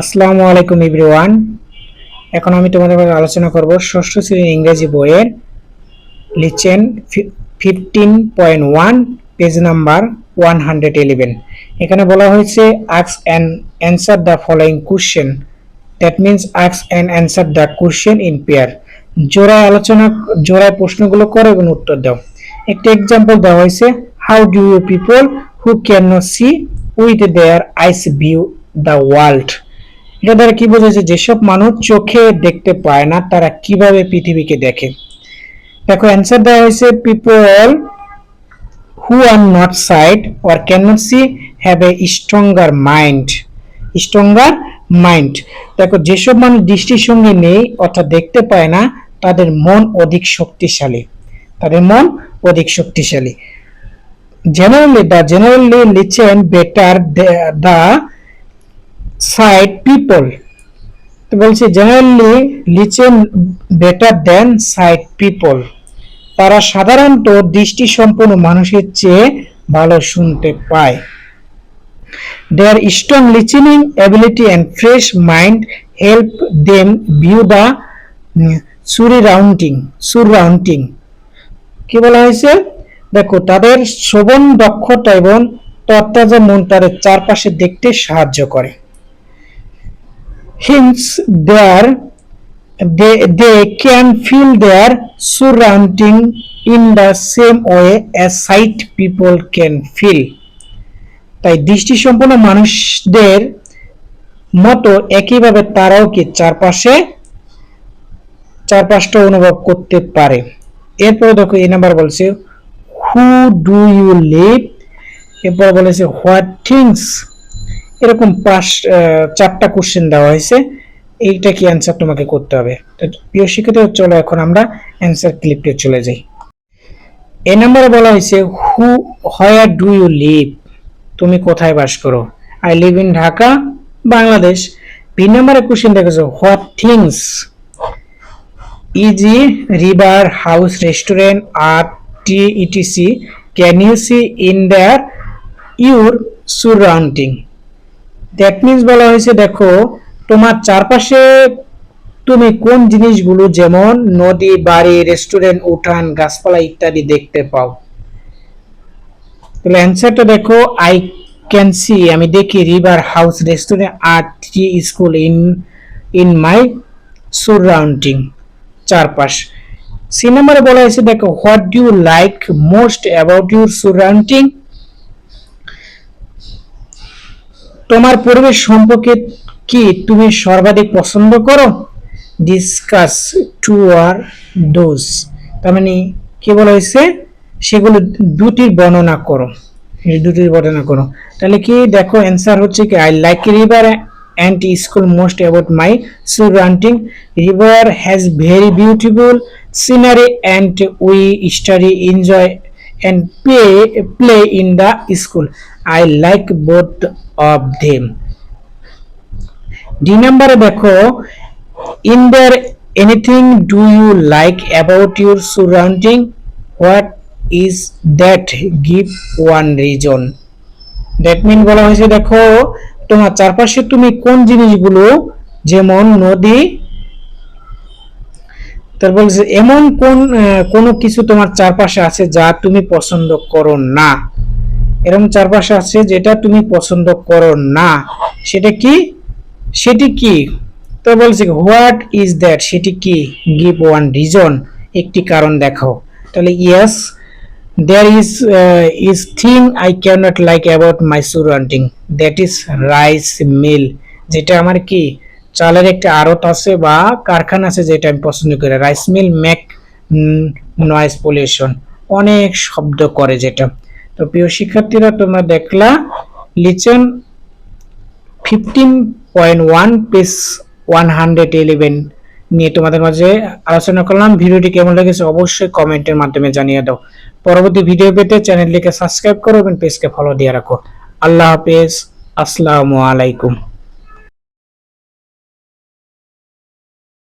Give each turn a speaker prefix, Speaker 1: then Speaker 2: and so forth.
Speaker 1: আসসালামু আলাইকুম এভরিওয়ান। এখন আমি তোমাদের আলোচনা করব ষষ্ঠ শ্রেণির ইংরেজি বইয়ের। Listen fifteen point one page number one hundred eleven এখানে বলা হয়েছে আক্স and answer the following question that means আক্স and answer the question in pair জোড়ায় আলোচনা, জোড়ায় প্রশ্নগুলো করো এবং উত্তর দাও। একটা এক্সাম্পল দেওয়া হয়েছে how do you people who can not see with their eyes view the world এটা দ্বারা কি বোঝাচ্ছে যেসব মানুষ চোখে দেখতে পায় না, তারা কীভাবে পৃথিবীকে দেখে? দেখো অ্যান্সার দেওয়া হয়েছে people who are not sighted or can not see have a stronger mind stronger mind দেখো, যেসব মানুষ দৃষ্টির সঙ্গে নেই অর্থাৎ দেখতে পায় না, তাদের মন অধিক শক্তিশালী। তাদের মন অধিক শক্তিশালী। Generally the generally listen better the sighted people তো বলছে generally listen better than sighted people তারা সাধারণত দৃষ্টি সম্পন্ন মানুষের চেয়ে ভালো শুনতে পায়। Their strong listening ability and fresh mind help them view the surrounding surrounding কি বলা হয়েছে? দেখো, তাদের শ্রবণ দক্ষতা এবং তত্ত্বাজা মন তাদের চারপাশে দেখতে সাহায্য করে। Hence there. They, they can feel their surrounding in the same way as sight people can feel. তাই দৃষ্টি সম্পন্ন মানুষদের মতো একইভাবে তারাও কি চারপাশে চারপাশটা অনুভব করতে পারে। এরপরে দেখো এই নাম্বার বলছে হু ডু ইউ লিভ এরপর বলেছে হোয়াট থিংস এরকম পাঁচ চারটা কোশ্চেন দেওয়া হয়েছে। এইটা কি অ্যান্সার তোমাকে করতে হবে? প্রিয় শিক্ষিত চলো এখন আমরা অ্যান্সার ক্লিপে চলে যাই। এ নাম্বারে বলা হয়েছে who where do you live তুমি কোথায় বাস করো? I live in Dhaka, Bangladesh. B নাম্বারে কোশ্চেন দেখেছ what things eg river house restaurant R T etc can you see in their your surrounding that means বলা হয়েছে, দেখো, তোমার চারপাশে তুমি কোন জিনিসগুলো যেমন নদী, বাড়ি রেস্টুরেন্ট উঠান, গাছপালা ইত্যাদি দেখতে পাও? তাহলে অ্যান্সারটা দেখো আই ক্যান সি আমি দেখি river house restaurant R T school in in my surrounding চারপাশ। সি নাম্বারে বলা হয়েছে, দেখো what do like most about your surrounding তোমার পরিবেশ সম্পর্কে কি তুমি সর্বাধিক পছন্দ করো? ডিসকাস টু আর ডোজ তার মানে কি বলা হয়েছে? সেগুলো দুটির বর্ণনা করো। দুটির বর্ণনা করো। তাহলে কি দেখো অ্যান্সার হচ্ছে কি I like river and school most about my surrounding river has very beautiful scenery and we study enjoy and play play in the school. I like both of them. D নাম্বারে দেখো in there anything do you like about your surrounding what is that give one reason that mean বলা হয়েছে, দেখো, তোমার চারপাশে তুমি কোন জিনিসগুলো, যেমন নদী তারপর বলছে, এমন কোন কোনো কিছু তোমার চারপাশে আছে যা তুমি পছন্দ করো না? এরকম চারপাশে আছে যেটা তুমি পছন্দ করো না। সেটা কি? সেটি কি? তো বলছে, হোয়াট ইজ দ্যাট? সেটি কি? গিভ ওয়ান রিজন, একটি কারণ দেখাও। তাহলে, yes, there is is thing I can not like about my surrounding that is rice mill, যেটা আমার কি? চালের একটা আড়ত আছে বা কারখানা আছে যেটা আমি পছন্দ করি। Rice mill make noise pollution অনেক শব্দ করে যেটা। তো প্রিয় শিক্ষার্থীরা, তোমরা দেখলা, lesson fifteen point one page one hundred eleven নিয়ে তোমাদের মাঝে আলোচনা করলাম। ভিডিওটি কেমন লেগেছে অবশ্যই কমেন্টের মাধ্যমে জানিয়ে দাও। পরবর্তী ভিডিও পেতে চ্যানেলটিকে সাবস্ক্রাইব করো এবং পেজকে ফলো দিয়ে রাখো। আল্লাহ হাফেজ। আসসালামু আলাইকুম।